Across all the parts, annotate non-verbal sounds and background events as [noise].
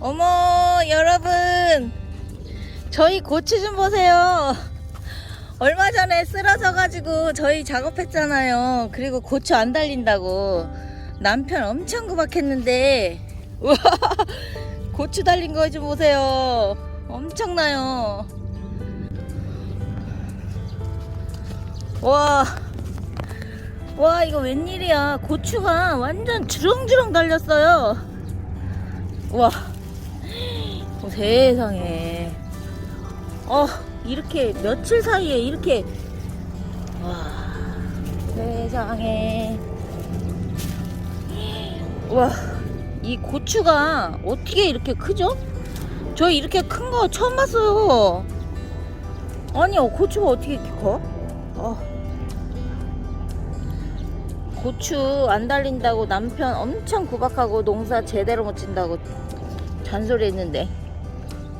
어머 여러분. 저희 고추 좀 보세요. 얼마 전에 쓰러져 가지고 저희 작업했잖아요. 그리고 고추 안 달린다고. 남편 엄청 구박했는데. 우와 고추 달린 거 좀 보세요. 엄청나요. 와 와 이거 웬일이야. 고추가 완전 주렁주렁 달렸어요. 와 어, 세상에 어 이렇게 며칠 사이에 이렇게 와 세상에 와 이 고추가 어떻게 이렇게 크죠? 저 이렇게 큰 거 처음 봤어요 아니요 고추가 어떻게 이렇게 커? 어. 고추 안 달린다고 남편 엄청 구박하고 농사 제대로 못 친다고 잔소리 했는데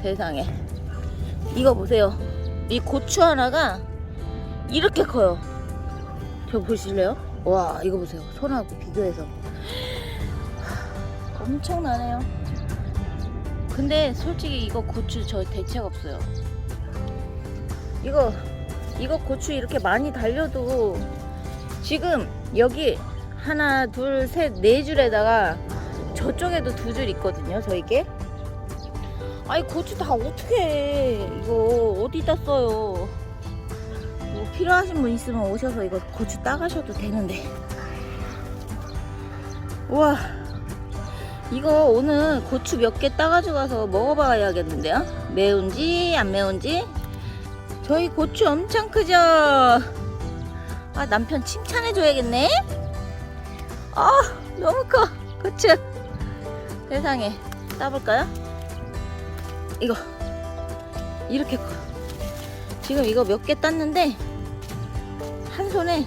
세상에. 이거 보세요. 이 고추 하나가 이렇게 커요. 저 보실래요? 와 이거 보세요. 손하고 비교해서. 하, 엄청나네요. 근데 솔직히 이거 고추 저 대책 없어요. 이거 이거 고추 이렇게 많이 달려도 지금 여기 하나 둘 셋 네 줄에다가 저쪽에도 두 줄 있거든요 저희게 아이 고추 다 어떻게 해? 이거 어디다 써요? 뭐 필요하신 분 있으면 오셔서 이거 고추 따가셔도 되는데. 우와. 이거 오늘 고추 몇 개 따가지고 가서 먹어봐야겠는데요? 매운지 안 매운지? 저희 고추 엄청 크죠? 아 남편 칭찬해 줘야겠네? 아 너무 커 고추. 세상에. 따볼까요? 이거. 이렇게 커. 지금 이거 몇 개 땄는데 한 손에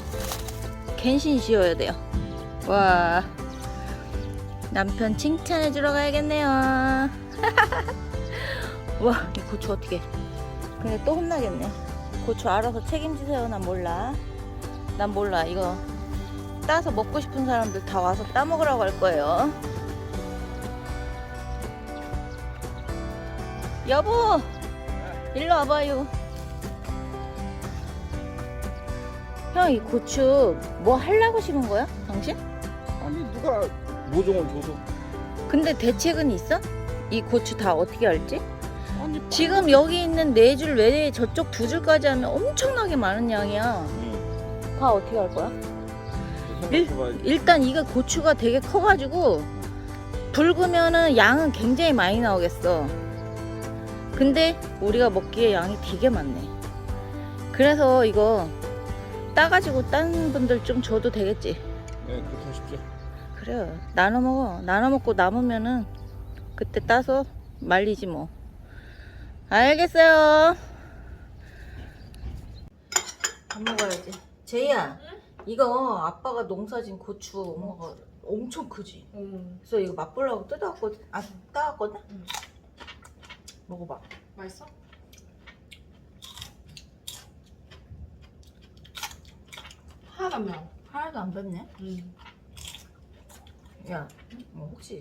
갠신 씌워야 돼요. 와. 남편 칭찬해 주러 가야겠네요. [laughs] 와 이 고추 어떻게. 근데 또 혼나겠네. 고추 알아서 책임지세요. 난 몰라. 난 몰라. 이거 따서 먹고 싶은 사람들 다 와서 따 먹으라고 할 거예요 여보 일로 와봐요 형 이 고추 뭐 하려고 심은 거야 당신? 아니 누가 모종을 줘서 근데 대책은 있어? 이 고추 다 어떻게 할지? 아니 지금 여기 있는 네 줄 외에 저쪽 두 줄까지 하면 엄청나게 많은 양이야 응. 다 어떻게 할 거야? 일- 생각해봐야지. 일단 이거 고추가 되게 커가지고 붉으면은 양은 굉장히 많이 나오겠어. 근데 우리가 먹기에 양이 되게 많네. 그래서 이거 따가지고 딴 분들 좀 줘도 되겠지. 네 그렇게 하십시오 그래요. 나눠 먹어. 나눠 먹고 남으면은 그때 따서 말리지 뭐. 알겠어요. 밥 먹어야지. 제이야, 이거 아빠가 농사진 고추 엄마가 엄청 크지. 음, 그래서 이거 맛보려고 뜯어왔거든. 아, 따왔거든. 응. 먹어봐. 맛있어? 하나도 안 매워. 하나도 안 맵네. 음. 야, 어, 혹시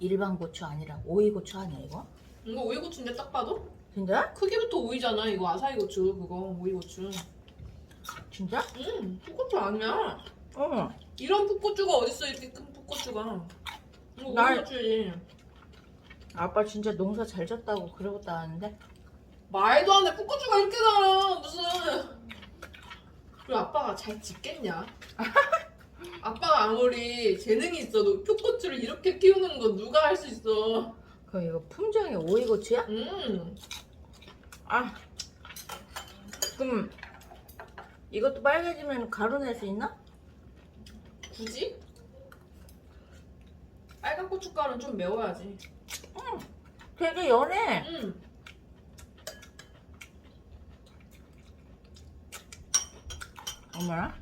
일반 고추 아니라 오이 고추 아니야 이거? 이거 오이고추인데 딱 봐도? 진짜? 크기부터 오이잖아. 이거 아사이 고추 그거 오이고추. 진짜? 음, 풋고추 아니야. 어. 이런 풋고추가 어딨어 이렇게 큰 풋고추가. 이거 날- 오이고추지. 아빠 진짜 농사 잘 졌다고 그러고 따왔는데 말도 안 돼. 풋고추가 이렇게 나와 무슨. 그리고 아빠가 잘 짓겠냐? [laughs] 아빠가 아무리 재능이 있어도 풋고추를 이렇게 키우는 건 누가 할 수 있어? 그럼 이거 품종이 오이 고추야? 음. 아. 그럼 이것도 빨개지면 가루 낼 수 있나? 굳이? 빨간 고춧가루는 좀 매워야지. 되게 연해. 음. 어머나.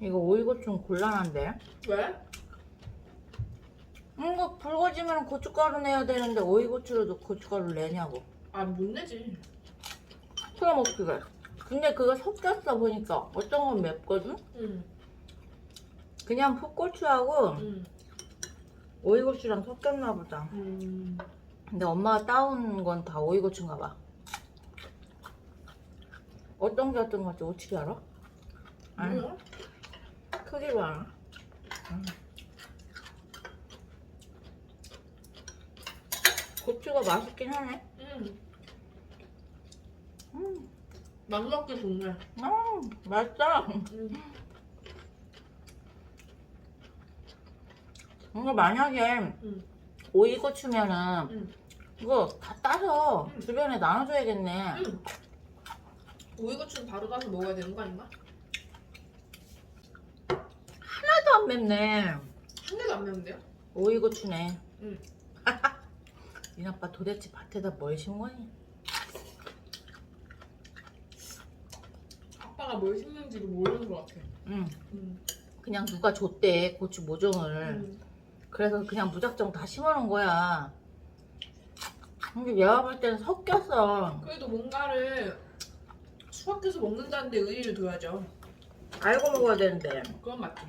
이거 오이 고추는 곤란한데. 왜? 음, 이거 붉어지면 고춧가루 내야 되는데 오이 고추로도 고춧가루 내냐고. 아, 못 내지. 그럼 어떻게 해? 근데 그거 섞였어 보니까 어떤 건 맵거든? 음. 그냥 풋고추하고 음. 오이고추랑 섞였나 보다. 음. 근데 엄마가 따온 건 다 오이고추인가 봐. 어떤 게 어떤 건지 어떻게 알아? 아니, 뭐야? 크기로 알아. 음. 고추가 맛있긴 하네. 음. 음, 맛 먹기 좋네. 음 맛있다. 음. 이거 만약에 음. 오이 고추면은 음. 이거 다 따서 음. 주변에 나눠줘야겠네. 음. 오이고추는 바로 따서 먹어야 되는 거 아닌가? 하나도 안 맵네. 한 개도 안 매운데요? 오이 고추네. 응. [laughs] 이 아빠 도대체 밭에다 뭘 심은 거니? 아빠가 뭘 심는지도 모르는 것 같아. 응. 음. 그냥 누가 줬대 고추 모종을. 음. 그래서 그냥 무작정 다 심어놓은 거야. 근데 내가 볼 때는 섞였어. 그래도 뭔가를 수확해서 먹는다는 데 의의를 둬야죠. 알고 먹어야 되는데. 그건 맞지.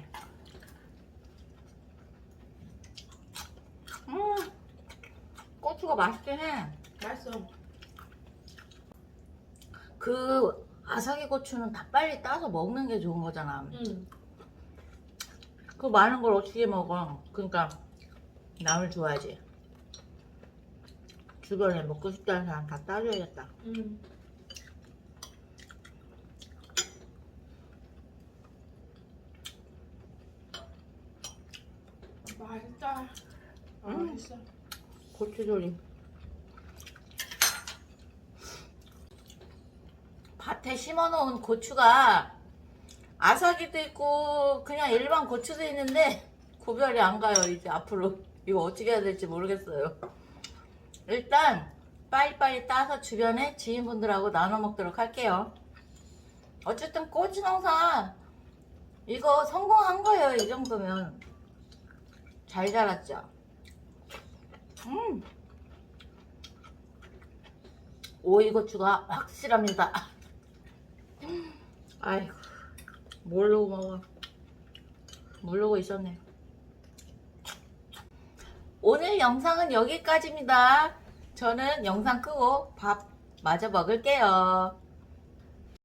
음, 고추가 맛있긴 해. 맛있어. 그 아삭이 고추는 다 빨리 따서 먹는 게 좋은 거잖아. 음. 그 많은 걸 어떻게 먹어? 그러니까 남을 줘야지. 주변에 먹고 싶다는 사람 다 따줘야겠다. 음. 맛있다. 아, 음. 맛있어. 고추조림. 밭에 심어놓은 고추가 아삭이도 있고 그냥 일반 고추도 있는데 구별이 안 가요 이제 앞으로 이거 어떻게 해야 될지 모르겠어요. 일단 빨리빨리 따서 주변에 지인분들하고 나눠 먹도록 할게요. 어쨌든 꼬치 농사 이거 성공한 거예요 이 정도면 잘 자랐죠. 음. 오이고추가 확실합니다. [laughs] 아이고, 모르고 먹어. 모르고 있었네. 오늘 영상은 여기까지입니다. 저는 영상 끄고 밥 마저 먹을게요.